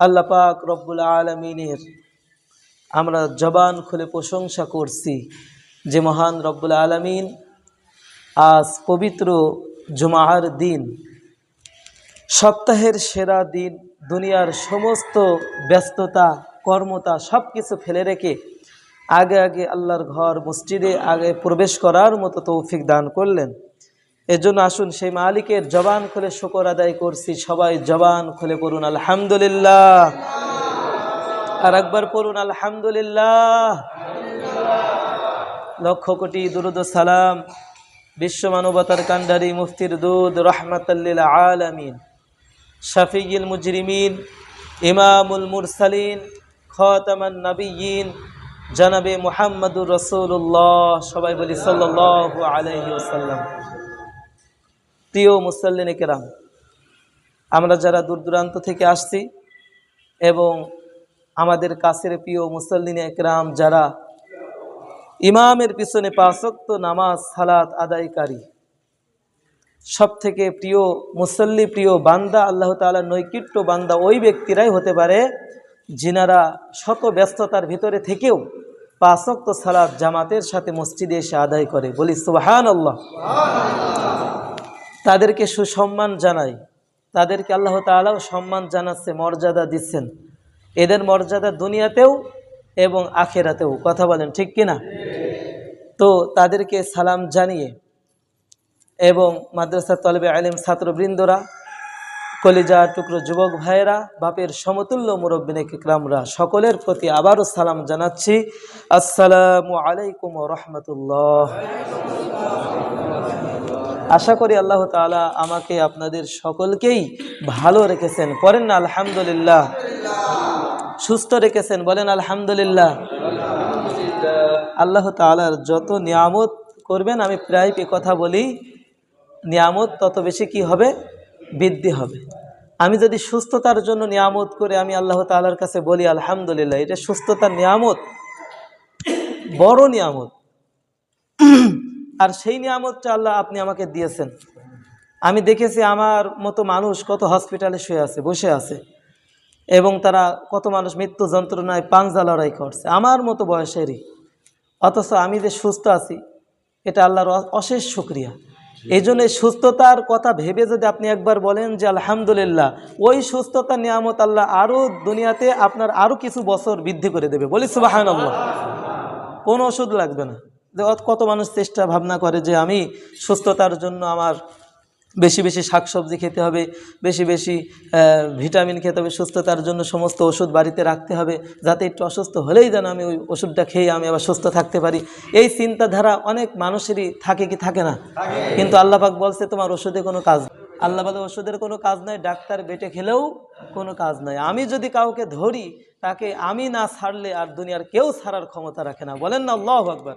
আল্লাহ পাক রব্বুল আলমিনের আমরা জবান খুলে প্রশংসা করছি যে মহান রব্বুল আলমিন আজ পবিত্র জুমার দিন, সপ্তাহের সেরা দিন, দুনিয়ার সমস্ত ব্যস্ততা, কর্মতা সব কিছু ফেলে রেখে আগে আগে আল্লাহর ঘর মসজিদে আগে প্রবেশ করার মতো তৌফিক দান করলেন। এজন্য আসুন সেই মালিকের জবান খুলে শুকর আদায় করছি। সবাই জবান খুলে পড়ুন, আলহামদুলিল্লাহ। আর একবার পড়ুন, আলহামদুলিল্লাহ। লক্ষ কোটি দুরুদ সালাম বিশ্ব মানবতার কান্ডারি মুফতির দুধ রহমাতাল্লিল আলামিন শফিগুল মুজরিমিন, ইমামুল মুরসালিন, খতামান নবীন জানাবে মোহাম্মদুর রসুল্লাহ সবাই বলি সাল্লাহ আলহি ওসাল্লাম প্রিয় মুসল্লিন কেরাম, আমরা যারা দূর দূরান্ত থেকে আসছি এবং আমাদের কাছের প্রিয় মুসল্লিন একরাম যারা ইমামের পিছনে পাঁচক্ত নামাজ, সালাত আদায়কারী সব থেকে প্রিয় মুসল্লি, প্রিয় বান্দা, আল্লাহ তালা নৈকিট্য বান্দা ওই ব্যক্তিরাই হতে পারে যিনারা শত ব্যস্ততার ভিতরে থেকেও পাঁচক্ত সালাদ জামাতের সাথে মসজিদে এসে আদায় করে। বলি সুবাহান আল্লাহ তাদেরকে সুসম্মান জানাই। তাদেরকে আল্লাহ তালাও সম্মান জানাচ্ছে, মর্যাদা দিচ্ছেন। এদের মর্যাদা দুনিয়াতেও এবং আখেরাতেও। কথা বলেন, ঠিক কিনা তো তাদেরকে সালাম জানিয়ে এবং মাদ্রাসা তলবে আলিম ছাত্রবৃন্দরা, কলিজা টুকরো যুবক ভাইয়েরা, বাপের সমতুল্য মুরব্বিনে কিকরামরা, সকলের প্রতি আবারও সালাম জানাচ্ছি। আসসালামু আলাইকুম রহমতুল্লাহ। আশা করি আল্লাহ তালা আমাকে আপনাদের সকলকেই ভালো রেখেছেন। পরেন না, আলহামদুলিল্লাহ। সুস্থ রেখেছেন, বলেন আলহামদুলিল্লাহ। আল্লাহ তালার যত নিয়ামত করবেন, আমি প্রায় কথা বলি, নিয়ামত তত বেশি কি হবে? বৃদ্ধি হবে। আমি যদি সুস্থতার জন্য নিয়ামত করে আমি আল্লাহ তালার কাছে বলি, আলহামদুলিল্লাহ, এটা সুস্থতার নিয়ামত, বড় নিয়ামত। আর সেই নিয়ামতটা আল্লাহ আপনি আমাকে দিয়েছেন। আমি দেখেছি আমার মতো মানুষ কত হসপিটালে শুয়ে আছে বসে আছে। এবং তারা কত মানুষ মৃত্যু যন্ত্রণায় পাঞ্জা লড়াই করছে আমার মতো বয়সেরই। অথচ আমি যে সুস্থ আছি এটা আল্লাহর অশেষ শুক্রিয়া। এই জন্য সুস্থতার কথা ভেবে যদি আপনি একবার বলেন যে আলহামদুলিল্লাহ ওই সুস্থতা নিয়ামত আল্লাহ আরও দুনিয়াতে আপনার আরও কিছু বছর বৃদ্ধি করে দেবে। বলি সুবাহান কোনো ওষুধ লাগবে না। কত মানুষ চেষ্টা ভাবনা করে যে আমি সুস্থতার জন্য আমার বেশি বেশি শাকসবজি খেতে হবে বেশি বেশি ভিটামিন খেতে হবে সুস্থতার জন্য সমস্ত ওষুধ বাড়িতে রাখতে হবে যাতে একটু অসুস্থ হলেই যেন আমি ওই ওষুধটা খেয়ে আমি আবার সুস্থ থাকতে পারি এই চিন্তাধারা অনেক মানুষেরই থাকে কি থাকে না কিন্তু আল্লাপাক বলছে তোমার ওষুধে কোনো কাজ নেই। আল্লাহ বলে, ওষুধের কোনো কাজ নাই ডাক্তার বেটে খেলেও কোনো কাজ নাই আমি যদি কাউকে ধরি, তাকে আমি না ছাড়লে আর দুনিয়ার কেউ ছাড়ার ক্ষমতা রাখে না। বলেন না, আল্লাহ আকবর।